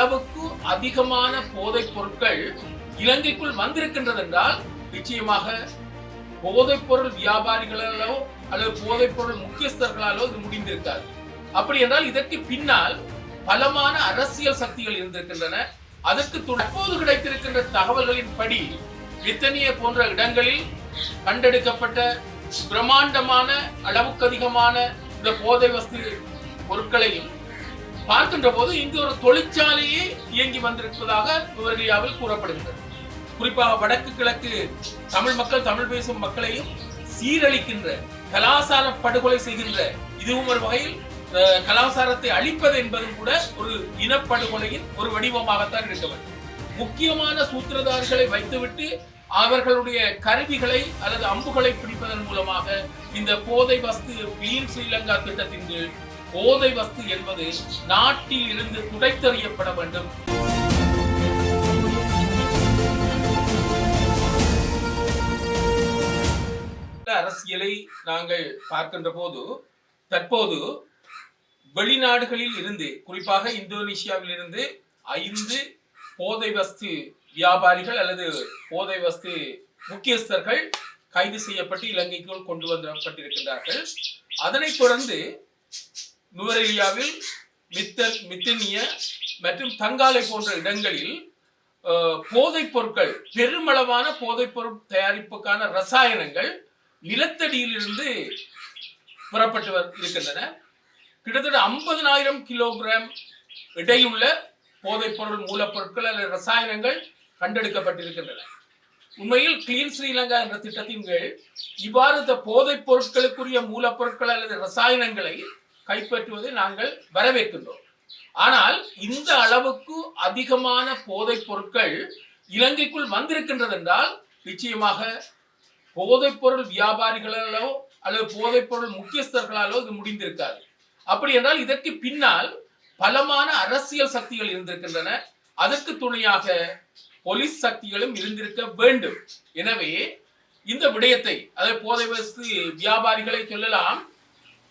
அளவுக்கு அதிகமான போதைப் பொருட்கள் இலங்கைக்குள் வந்திருக்கின்றது என்றால் நிச்சயமாக போதைப் பொருள் வியாபாரிகளாலோ அல்லது போதைப் பொருள் முக்கியஸ்தர்களாலோ இது முடிந்திருக்காது. அப்படி என்றால் இதற்கு பின்னால் பலமான அரசியல் சக்திகள் இருந்திருக்கின்றன. அதற்கு தற்போது கிடைத்திருக்கின்ற தகவல்களின் படி பிரித்தனிய போன்ற இடங்களில் கண்டெடுக்கப்பட்ட பிரம்மாண்டமான அளவுக்கு அதிகமான இந்த போதை வஸ்து பொருட்களையும் பார்க்கின்ற போது இங்கு ஒரு தொழிற்சாலையே இயங்கி வந்திருப்பதாக விவரியாவில் கூறப்படுகின்றது குறிப்பாக வடக்கு கிழக்கு தமிழ் மக்கள் தமிழ் பேசும் மக்களையும் சீரழிக்கின்ற கலாசார படுகொலை செய்கின்ற இதுவும் ஒரு வகையில் கலாசாரத்தை அழிப்பது என்பதும் கூட ஒரு இனப்படுகொலையின் ஒரு வடிவமாகத்தான் இருக்க வேண்டும். முக்கியமான சூத்திரதாரிகளை வைத்துவிட்டு அவர்களுடைய கருவிகளை அல்லது அம்புகளை பிடிப்பதன் மூலமாக இந்த போதை வஸ்து வீண் ஸ்ரீலங்கா திட்டத்தின் கீழ் போதை வஸ்து என்பது நாட்டில் இருந்து துடைத்தறியப்பட வேண்டும். அரசியலை நாங்கள் பார்க்கின்ற போது தற்போது வெளிநாடுகளில் இருந்து குறிப்பாக இந்தோனேஷியாவில் இருந்து ஐந்து போதை வஸ்து வியாபாரிகள் அல்லது போதை வஸ்து முக்கியஸ்தர்கள் கைது செய்யப்பட்டு இலங்கைக்குள் கொண்டு வரப்பட்டிருக்கின்றார்கள் அதனைத் தொடர்ந்து நுவரெலியாவில் மித்தல் மித்தனிய மற்றும் தங்காலை போன்ற இடங்களில் போதைப் பொருட்கள் பெருமளவான போதைப் பொருள் தயாரிப்புக்கான ரசாயனங்கள் நிலத்தடியிலிருந்து புறப்பட்டு இருக்கின்றன. கிட்டத்தட்ட ஐம்பதனாயிரம் கிலோகிராம் இடையுள்ள போதைப் பொருள் மூலப்பொருட்கள் அல்லது ரசாயனங்கள் கண்டெடுக்கப்பட்டிருக்கின்றன. உண்மையில் கிளீன் ஸ்ரீலங்கா என்ற திட்டத்தின் கீழ் இவ்வாறு இந்த போதைப் பொருட்களுக்குரிய மூலப்பொருட்கள் அல்லது ரசாயனங்களை கைப்பற்றுவதை நாங்கள் வரவேற்கின்றோம். ஆனால் இந்த அளவுக்கு அதிகமான போதைப் பொருட்கள் இலங்கைக்குள் வந்திருக்கின்றது என்றால் நிச்சயமாக போதைப் பொருள் வியாபாரிகளாலோ அல்லது போதைப் பொருள் முக்கியஸ்தர்களாலோ இது முடிந்திருக்காது. அப்படி என்றால் இதற்கு பின்னால் பலமான அரசியல் சக்திகள் இருந்திருக்கின்றன. அதற்கு துணையாக போலீஸ் சக்திகளும் இருந்திருக்க வேண்டும். எனவே இந்த விடயத்தை அதாவது போதை வசதி வியாபாரிகளை சொல்லலாம்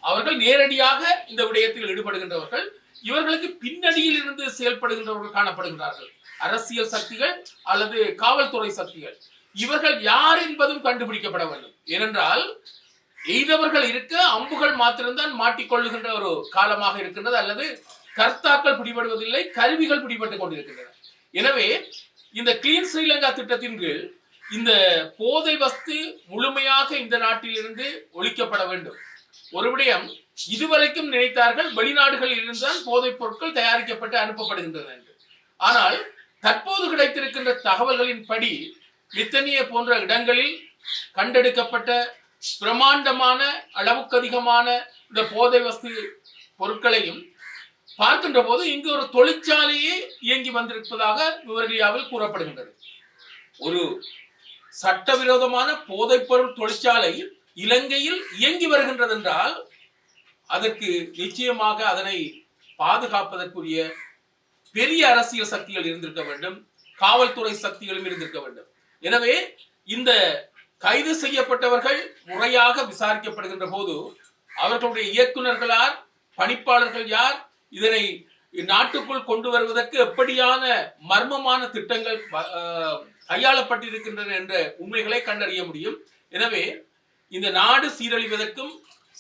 அவர்கள் நேரடியாக இந்த விடயத்தில் ஈடுபடுகின்றவர்கள் இவர்களுக்கு பின்னணியில் இருந்து செயல்படுகின்றவர்கள் காணப்படுகிறார்கள் அரசியல் சக்திகள் அல்லது காவல்துறை சக்திகள். இவர்கள் யார் என்பதும் கண்டுபிடிக்கப்பட வேண்டும். ஏனென்றால் எய்தவர்கள் இருக்க அம்புகள் மாத்திரம்தான் மாட்டிக்கொள்ளுகின்ற ஒரு காலமாக இருக்கின்றது அல்லது கர்த்தாக்கள் பிடிபடுவதில்லை கருவிகள் பிடிபட்டுக் கொண்டிருக்கின்றன. எனவே இந்த கிளீன் ஸ்ரீலங்கா திட்டத்தின் கீழ் இந்த போதை வஸ்து முழுமையாக இந்த நாட்டிலிருந்து ஒழிக்கப்பட வேண்டும். ஒரு விடயம் இதுவரைக்கும் நினைத்தார்கள் வெளிநாடுகளில் இருந்துதான் போதைப் பொருட்கள் தயாரிக்கப்பட்டு அனுப்பப்படுகின்றன என்று. ஆனால் தற்போது கிடைத்திருக்கின்ற தகவல்களின் படி லித்தனிய போன்ற இடங்களில் கண்டெடுக்கப்பட்ட பிரமாண்டமான அளவுக்கு அதிகமான இந்த போதை வஸ்து பொருட்களையும் பார்க்கின்ற போது இங்கு ஒரு தொழிற்சாலையே இயங்கி வந்திருப்பதாக விவரியாவில் கூறப்படுகின்றது. ஒரு சட்டவிரோதமான போதைப்பொருள் தொழிற்சாலை இலங்கையில் இயங்கி வருகின்றது என்றால் அதற்கு நிச்சயமாக அதனை பாதுகாப்பதற்குரிய பெரிய அரசியல் சக்திகள் இருந்திருக்க வேண்டும் காவல்துறை சக்திகளும் இருந்திருக்க வேண்டும். எனவே இந்த கைது செய்யப்பட்டவர்கள் முறையாக விசாரிக்கப்படுகின்ற போது அவர்களுடைய இயக்குனர்கள் யார் பணிப்பாளர்கள் யார் இதனை நாட்டுக்குள் கொண்டு வருவதற்கு எப்படியான மர்மமான திட்டங்கள் கையாளப்பட்டிருக்கின்றன என்ற உண்மைகளை கண்டறிய முடியும். எனவே இந்த நாடு சீரழிவதற்கும்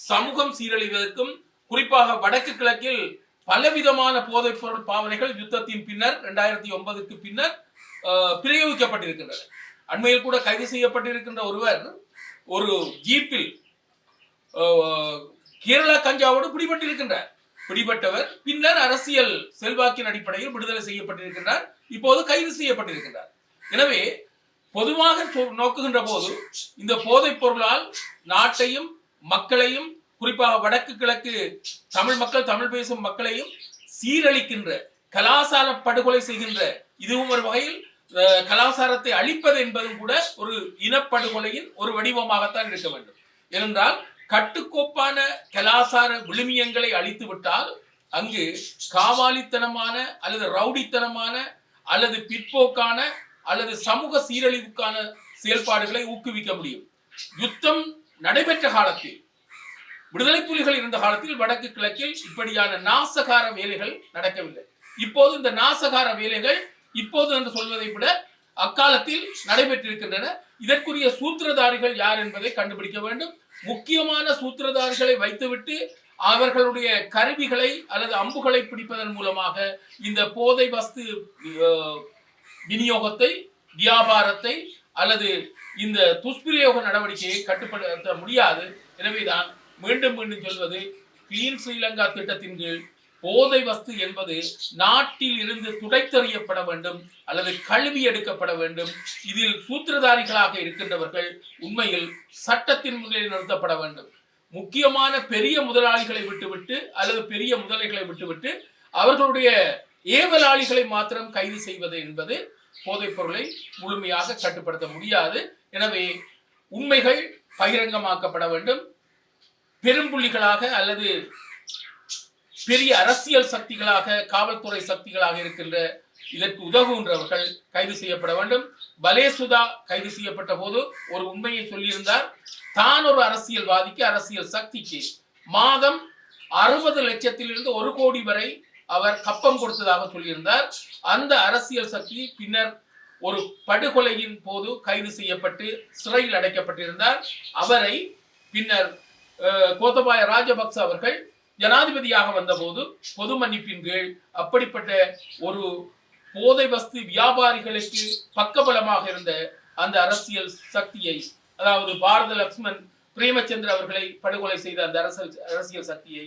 சமூகம் சீரழிவதற்கும் குறிப்பாக வடக்கு கிழக்கில் பலவிதமான போதைப் பொருள் பாவனைகள் யுத்தத்தின் பின்னர் இரண்டாயிரத்தி ஒன்பதுக்கு பின்னர் பிரயோகிக்கப்பட்டிருக்கின்றன. அண்மையில் கூட கைது செய்யப்பட்டிருக்கின்ற ஒருவர் ஒரு ஜீப்பில் கேரளா கஞ்சாவோடு பிடிபட்டிருக்கின்றார் பிடிபட்டவர் பின்னர் அரசியல் செல்வாக்கின் அடிப்படையில் விடுதலை செய்யப்பட்டிருக்கின்றார். இப்போது கைது செய்யப்பட்டிருக்கின்றார். எனவே பொதுவாக நோக்குகின்ற போது இந்த போதைப் பொருளால் நாட்டையும் மக்களையும் குறிப்பாக வடக்கு கிழக்கு தமிழ் மக்கள் தமிழ் பேசும் மக்களையும் சீரழிக்கின்ற கலாசார படுகொலை செய்கின்ற இதுவும் ஒரு வகையில் கலாசாரத்தை அழிப்பது என்பதும் கூட ஒரு இனப்படுகொலையின் ஒரு வடிவமாகத்தான் இருக்க வேண்டும். ஏனென்றால் கட்டுக்கோப்பான கலாசார விழுமியங்களை அழித்து விட்டால் அங்கு காவாலித்தனமான அல்லது ரவுடித்தனமான அல்லது பிற்போக்கான அல்லது சமூக சீரழிவுக்கான செயல்பாடுகளை ஊக்குவிக்க முடியும். யுத்தம் நடைபெற்ற காலத்தில் விடுதலை புலிகள் இருந்த காலத்தில் வடக்கு கிழக்கில் இப்படியான நாசகார வேலைகள் நடக்கவில்லை. இப்போது இந்த நாசகார வேலைகள் இப்போது என்று சொல்வதை விட அக்காலத்தில் நடைபெற்றிருக்கின்றன. இதற்குரிய சூத்திரதாரிகள் யார் என்பதை கண்டுபிடிக்க வேண்டும். முக்கியமான சூத்திரதாரிகளை வைத்துவிட்டு அவர்களுடைய கருவிகளை அல்லது அம்புகளை பிடிப்பதன் மூலமாக இந்த போதை வஸ்து விநியோகத்தை வியாபாரத்தை அல்லது இந்த துஷ்பிரயோக நடவடிக்கையை கட்டுப்படுத்த முடியாது. எனவேதான் மீண்டும் மீண்டும் சொல்வது கிளீன் ஸ்ரீலங்கா திட்டத்தின் கீழ் போதை வஸ்து என்பது நாட்டில் இருந்து துடைத்தறியப்பட வேண்டும் அல்லது கழுவி எடுக்கப்பட வேண்டும். இதில் சூத்திரதாரிகளாக இருக்கின்றவர்கள் உண்மையில் சட்டத்தின் முன்னே நிறுத்தப்பட வேண்டும். முக்கியமான பெரிய முதலாளிகளை விட்டுவிட்டு அல்லது பெரிய முதலைகளை விட்டுவிட்டு அவர்களுடைய ஏவலாளிகளை மாத்திரம் கைது செய்வது என்பது போதைப் பொருளை முழுமையாக கட்டுப்படுத்த முடியாது. எனவே உண்மைகள் பகிரங்கமாக்கப்பட வேண்டும். பெரும்புள்ளிகளாக அல்லது பெரிய அரசியல் சக்திகளாக காவல்துறை சக்திகளாக இருக்கின்ற இதற்கு உதவுகின்றவர்கள் கைது செய்யப்பட வேண்டும். பலேசுதா கைது செய்யப்பட்ட போது ஒரு உண்மையை சொல்லியிருந்தார். தான் ஒரு அரசியல்வாதிக்கு அரசியல் சக்திக்கு மாதம் அறுபது லட்சத்திலிருந்து ஒரு கோடி வரை அவர் கப்பம் கொடுத்ததாக சொல்லியிருந்தார். அந்த அரசியல் சக்தி பின்னர் ஒரு படுகொலையின் போது கைது செய்யப்பட்டு சிறையில் அடைக்கப்பட்டிருந்தார். அவரை பின்னர் கோத்தபாய ராஜபக்ச அவர்கள் ஜனாதிபதியாக வந்தபோது பொது மன்னிப்பின் கீழ் அப்படிப்பட்ட ஒரு போதை வஸ்து வியாபாரிகளுக்கு பக்கபலமாக இருந்த அந்த அரசியல் சக்தியை அதாவது பாரத லக்ஷ்மன் பிரேமச்சந்திர அவர்களை படுகொலை செய்த அந்த அரசியல் அரசியல் சக்தியை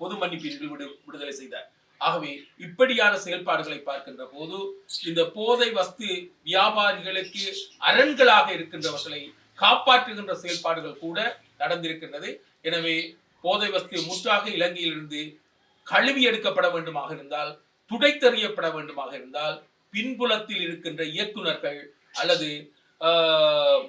பொது மன்னிப்பீர்கள் விடு விடுதலை செய்தார். ஆகவே இப்படியான செயல்பாடுகளை பார்க்கின்ற போது இந்த போதை வஸ்து வியாபாரிகளுக்கு அரண்களாக இருக்கின்றவர்களை காப்பாற்றுகின்ற செயல்பாடுகள் கூட நடந்திருக்கின்றது. எனவே போதை வஸ்து முற்றாக இலங்கையிலிருந்து கழுவி எடுக்கப்பட வேண்டுமாக இருந்தால் துடைத்தெறியப்பட வேண்டுமாக இருந்தால் பின்புலத்தில் இருக்கின்ற இயக்குநர்கள் அல்லது ஆஹ்,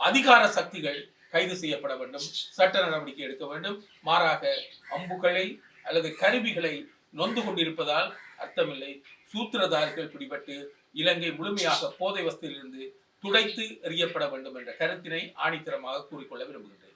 அதிகார சக்திகள் கைது செய்யப்பட வேண்டும் சட்ட நடவடிக்கை எடுக்க வேண்டும். மாறாக அம்புகளை அல்லது கருவிகளை நொந்து கொண்டிருப்பதால் அர்த்தமில்லை. சூத்திரதாரிகள் பிடிபட்டு இலங்கை முழுமையாக போதை வசதியிலிருந்து துடைத்து எறியப்பட வேண்டும் என்ற கருத்தினை ஆணித்தரமாக கூறிக்கொள்ள விரும்புகின்றேன்.